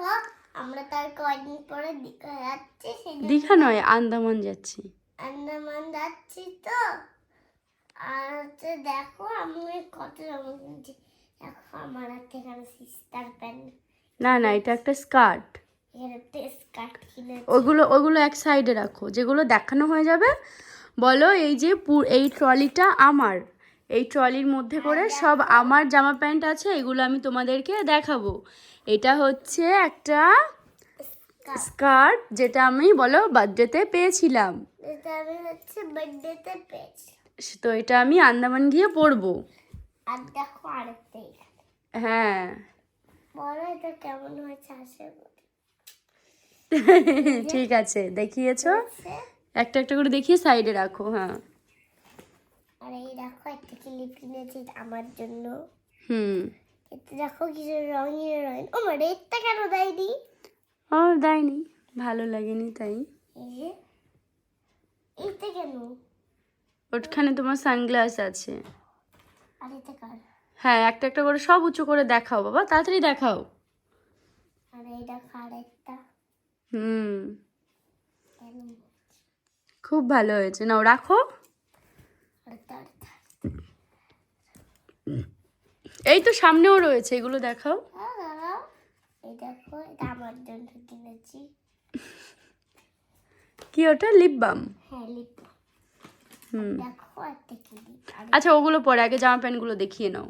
দেখো আমরা তার কয়দিন পরে দীঘা যাচ্ছি দীঘা নয় আন্দামান যাচ্ছি। আন্দামান যাচ্ছি তো। আর হচ্ছে দেখো আমি কত জামা কিনছি দেখো আমার হাতে এখানে সিস্টার প্যান্ট না না এটা একটা স্কার্ট একটা স্কার্ট ওগুলো ওগুলো এক সাইডে রাখো। যেগুলো দেখানো হয়ে যাবে বলো এই যে এই ট্রলিটা আমার। এই ট্রলির মধ্যে করে সব আমার জামা প্যান্ট আছে এগুলো আমি তোমাদেরকে দেখাবো। এটা হচ্ছে একটা স্কার্ট যেটা আমি বলো বার্থডেতে পেয়েছিলাম। তো এটা আমি আন্দামান গিয়ে পরবো। হ্যাঁ। ঠিক আছে দেখিয়েছো? একটা একটা করে দেখিয়ে সাইডে রাখো হ্যাঁ। আর এই দেখো একটা ক্লিপ কিনেছি আমার জন্য। হুম। এতে দেখো কিছু রঙিন রঙিন। ও মা রেডটা কেন দেয়নি? ও দেয়নি। ভালো লাগেনি তাই। এইটা কেন? ওখানে তোমার সানগ্লাস আছে। আর এটা কার? হ্যাঁ একটা একটা করে সব উঁচু করে দেখাও বাবা তাড়াতাড়ি দেখাও। আর এই দেখো আরেকটা হুম। খুব ভালো হয়েছে। নাও রাখো আরেকটা আরেকটা এই তো সামনেও রয়েছে এগুলো দেখাও। হ্যাঁ দাঁড়াও। এই দেখো এটা আমার জন্য কিনেছি। কি ওটা? লিপ বাম হ্যাঁ লিপ হুম। আচ্ছা ওগুলো পরে আগে জামা প্যান্টগুলো দেখিয়ে নাও।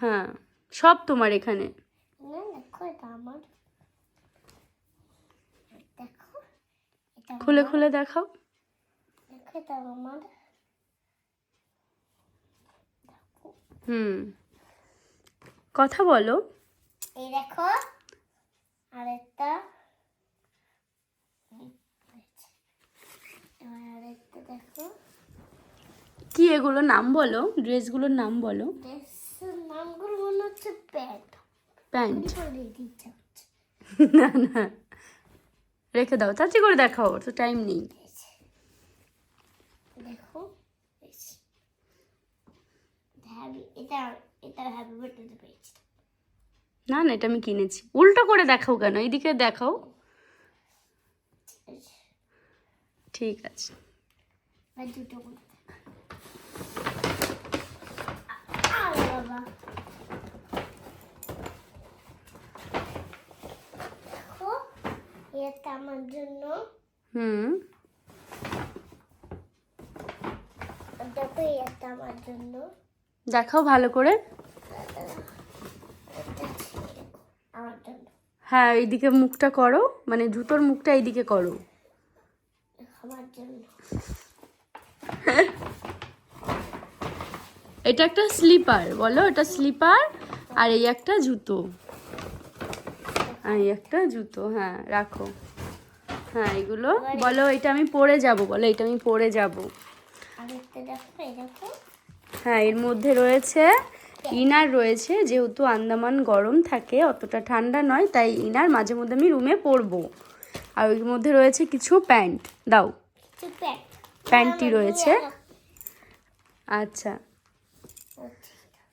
হ্যাঁ সব তোমার এখানে। খুলে খুলে দেখাও। দেখো এটা আমার। হুম। কথা বলো। এই দেখো আরেকটা। আরেকটা দেখো। কি এগুলো নাম বলো? ড্রেসগুলোর নাম বলো। ড্রেসের নামগুলো মনে হচ্ছে প্যান্ট। না না। রেখে দাও তাড়াতাড়ি করে দেখাও তো টাইম নেই দেখো বেশ। হ্যাপি এটা এটা হ্যাপি বার্থডে পেয়েছি। না না এটা আমি কিনেছি। উল্টো করে দেখাও কেন? এইদিকে দেখাও। ঠিক আছে। দুটো এটা আমার জন্য। হুম। দেখো এটা আমার জন্য। দেখাও ভালো করে। হ্যাঁ এইদিকে মুখটা করো। মানে জুতোর মুখটা এইদিকে করো। এটা একটা স্লিপার, বলো? এটা স্লিপার আর এই একটা জুতো। আর এই একটা জুতো হ্যাঁ রাখো। হ্যাঁ এগুলো। বলো, এটা আমি পরে যাব, বলো, এটা আমি পরে যাব। হ্যাঁ এর মধ্যে রয়েছে ইনার রয়েছে যেহেতু আন্দামান গরম থাকে অতটা ঠান্ডা নয় তাই ইনার মাঝে মধ্যে আমি রুমে পরবো। আর ওর মধ্যে রয়েছে কিছু প্যান্ট। দাও। প্যান্টটি রয়েছে। আচ্ছা।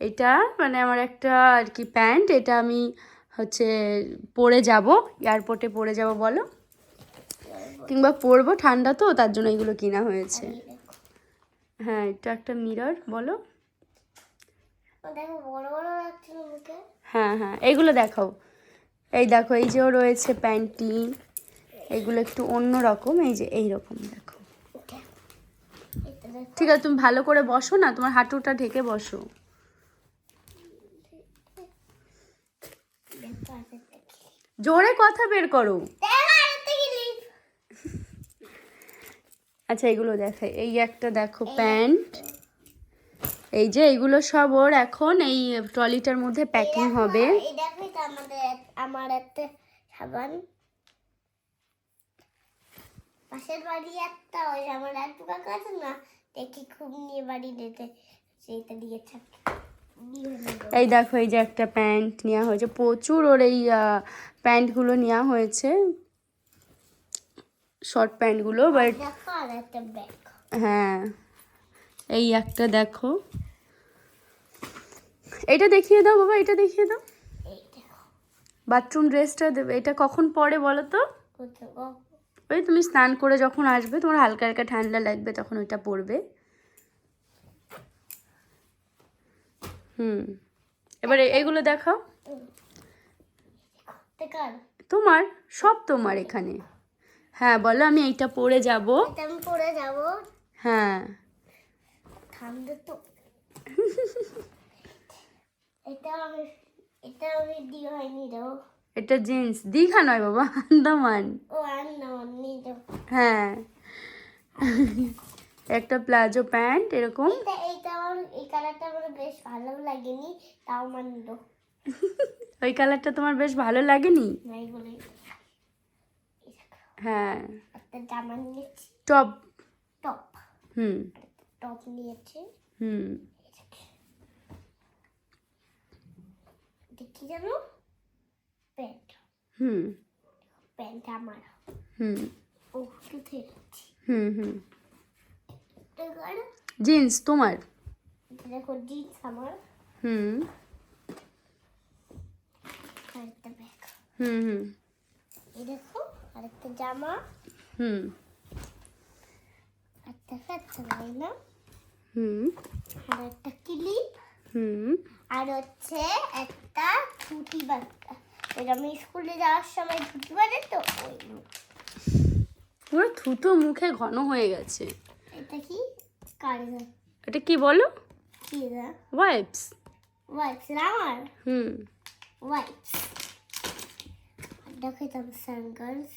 এটা মানে আমার একটা আর কি প্যান্ট এটা আমি হচ্ছে পরে যাব এয়ারপোর্টে পরে যাব বলো? কিংবা পরবো ঠান্ডা তো তার জন্য এগুলো কিনা হয়েছে। হ্যাঁ এটা একটা মিরর বলো। হ্যাঁ হ্যাঁ এইগুলো দেখাও। এই দেখো এই যেও রয়েছে প্যান্টটি এগুলো একটু অন্য রকম এই যে এই রকম দেখো। ঠিক আছে তুমি ভালো করে বসো না তোমার হাঁটুটা ঢেকে বসো। জোরে কথা বের করো দেখো আরেকটা কি লিপ আচ্ছা এগুলো দেখাই। এই একটা দেখো প্যান্ট। এই যে এইগুলো সব ওর এখন এই ট্রলিটার মধ্যে প্যাকিং হবে। আমার একটা সাবান। পাশের বাড়ি একটা ওই আমার এক কাকা আছে না দেখি খুব নিয়ে বাড়ি সেইটা এই দেখো এই যে একটা প্যান্ট নেওয়া হয়েছে। প্রচুর ওর এই প্যান্টগুলো নেওয়া হয়েছে। শর্ট প্যান্টগুলো বাট হ্যাঁ এই একটা দেখো। এটা দেখিয়ে দাও বাবা এটা দেখিয়ে দাও। বাথরুম ড্রেসটা দেবে এটা কখন পরে বলো তো? ওই তুমি স্নান করে যখন আসবে তোমার হালকা হালকা ঠান্ডা লাগবে তখন ওইটা পরবে। হুম এবারে এগুলো দেখাও। তোমার সব তোমার এখানে। হ্যাঁ বলো আমি এইটা পরে যাব। আমি পরে যাব। হ্যাঁ। ঠান্ডা তো। এটা আমি এটা আমি দিয়ে হয়নি দাও এটা জিন্স। দীঘা নয় বাবা আন্দামান। ও আর না অন্য হ্যাঁ। একটা প্লাজো প্যান্ট এরকম। এটা এইটা আমার এই কালারটা আমার বেশ ভালো লাগেনি তাও মানল। ওই কালারটা তোমার বেশ ভালো লাগেনি? নাই বলে। হ্যাঁ। একটা জামা নিয়েছি। টপ। টপ। হুম। টপ নিয়েছি। হুম। এটা কি জানো প্যান্ট। হুম। প্যান্ট আমার। হুম। ও কোথায় যাচ্ছি হুম হুম। দেখো জিন্স তোমার? দেখো জিন্স আমার। হুম। আরেকটা ব্যাগ হুম হুম। দেখো আরেকটা জামা। হুম। আর দেখাচ্ছে তাই না হুম। আর একটা ক্লিপ। হুম। আর হচ্ছে একটা ছুটি বাচ্চা ওই আমি স্কুলে যাওয়ার সময় ছুটি বাজে তো ওই পুরো থুতো মুখে ঘন হয়ে গেছে। এটা কি? কারে এটা কি বলো? কি এটা? ওয়াইপস ওয়াইপস আমার হুম। ওয়াইপস দেখো এটা সানগার্স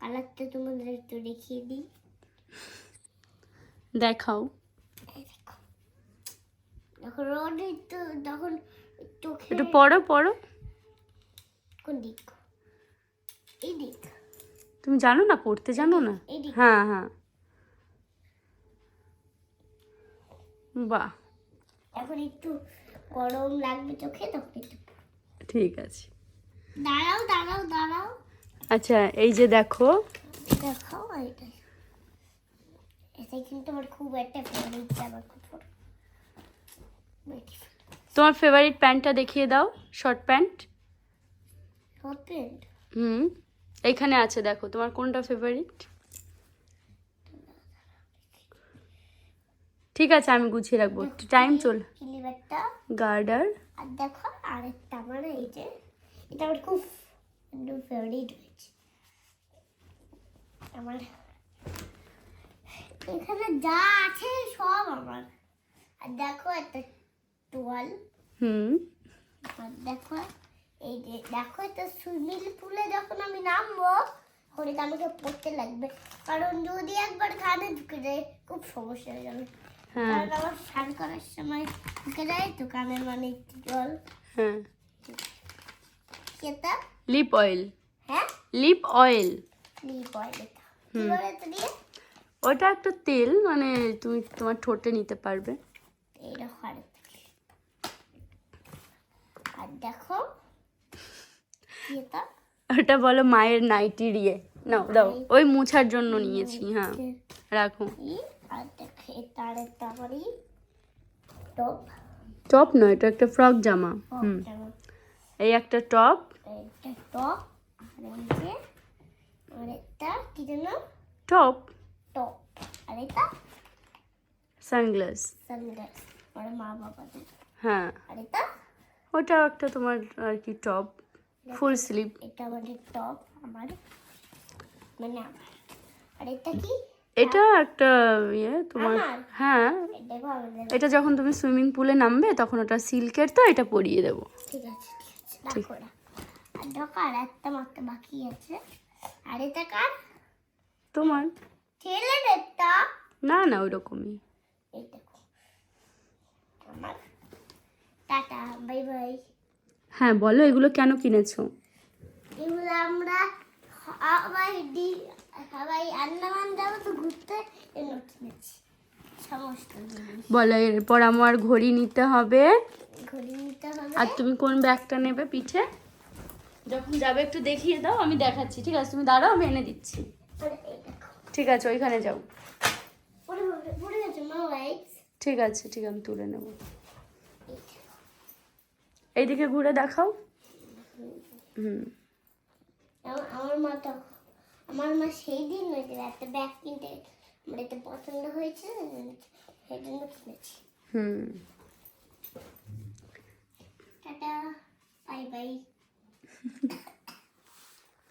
কালারটা তোমাদের একটু দেখিয়ে দিই। দেখাও। দেখো। দেখো রোদ একটু যখন চোখে একটু পড়ো পড়ো। কোন দিক? এই দিক। তুমি জানো না পড়তে জানো না? হ্যাঁ হ্যাঁ। বাহ। এখন একটু গরম লাগবে চোখে তখন একটু ঠিক আছে। দাঁড়াও দাঁড়াও দাঁড়াও। আচ্ছা এই যে দেখো। দেখাও এটা এটা কিন্তু আমার খুব একটা ফেভারিট জামা কাপড়। তোমার ফেভারিট প্যান্টটা দেখিয়ে দাও শর্ট প্যান্ট শর্ট প্যান্ট হুম এইখানে আছে দেখো। তোমার কোনটা ফেভারিট ঠিক আছে আমি গুছিয়ে রাখব। টাইম চল গার্ডার। আর দেখো আরেকটা আমার এই যে এটা আমার খুব ফেভারিট হয়েছে। আমার এখানে যা আছে সব আমার। আর দেখো একটা টোয়াল হুম। আর দেখো এই যে দেখো এটা সুইমিং পুলে যখন আমি নামবো এটা আমাকে পড়তে লাগবে। কারণ যদি একবার কানে ঢুকে যায় খুব সমস্যা হয়ে যাবে। হ্যাঁ। কারণ আমার স্নান করার সময় ঢুকে যায় তো কানের মানে একটু জল। হ্যাঁ। খেতা লিপ অয়েল। হ্যাঁ? Lip oil. লিপ অয়েল হুম। ওটা একটা তেল মানে তুমি তোমার ঠোঁটে নিতে পারবে। আর দেখো। ওটা বলো মায়ের ইয়ে। নাও দাও। ওই মোছার জন্য নিয়েছি হ্যাঁ। রাখো। টপ। টপ নয় এটা একটা ফ্রক জামা। হুম। এই একটা টপ। একটা টপ আর এই যে আর একটা কি যেন? টপ। টপ। আর এটা সানগ্লাস সানগ্লাস আমার মা বাবাদের। হ্যাঁ। আর এটা ওটা একটা তোমার আর কি টপ। ফুল স্লিভ এটা আমাদের টপ আমার। মানে আমার। আর এটা কি? এটা একটা ইয়ে তোমার হ্যাঁ। এটা যখন তুমি সুইমিং পুলে নামবে তখন ওটা সিল্কের তো এটা পরিয়ে দেবো। ঠিক আছে না। আর দেখো আর একটা মাত্র বাকি আছে। আর এটা কার? তোমার? ছেলের একটা না না ওই রকমই এই দেখো। আমার টাটা বাই বাই। হ্যাঁ বলো এগুলো কেন কিনেছো? এগুলো আমরা আবার ডি সবাই আন্দামান যাব তো ঘুরতে এর কিনেছি। সমস্ত বলো এরপর আমার ঘড়ি নিতে হবে। আর তুমি কোন ব্যাগটা নেবে পিঠে? যখন যাবে একটু দেখিয়ে দাও আমি দেখাচ্ছি ঠিক আছে? তুমি দাঁড়াও আমি এনে দিচ্ছি। ঠিক আছে ওইখানে যাও। ঠিক আছে ঠিক আমি তুলে নেব। এইদিকে ঘুরে দেখাও। হুম। আমার- আমার মা তো আমার মা সেই দিন হয়েছিল একটা ব্যাগ কিনতে আমার পছন্দ সেই জন্য কিনেছি। হুম। Tata bye bye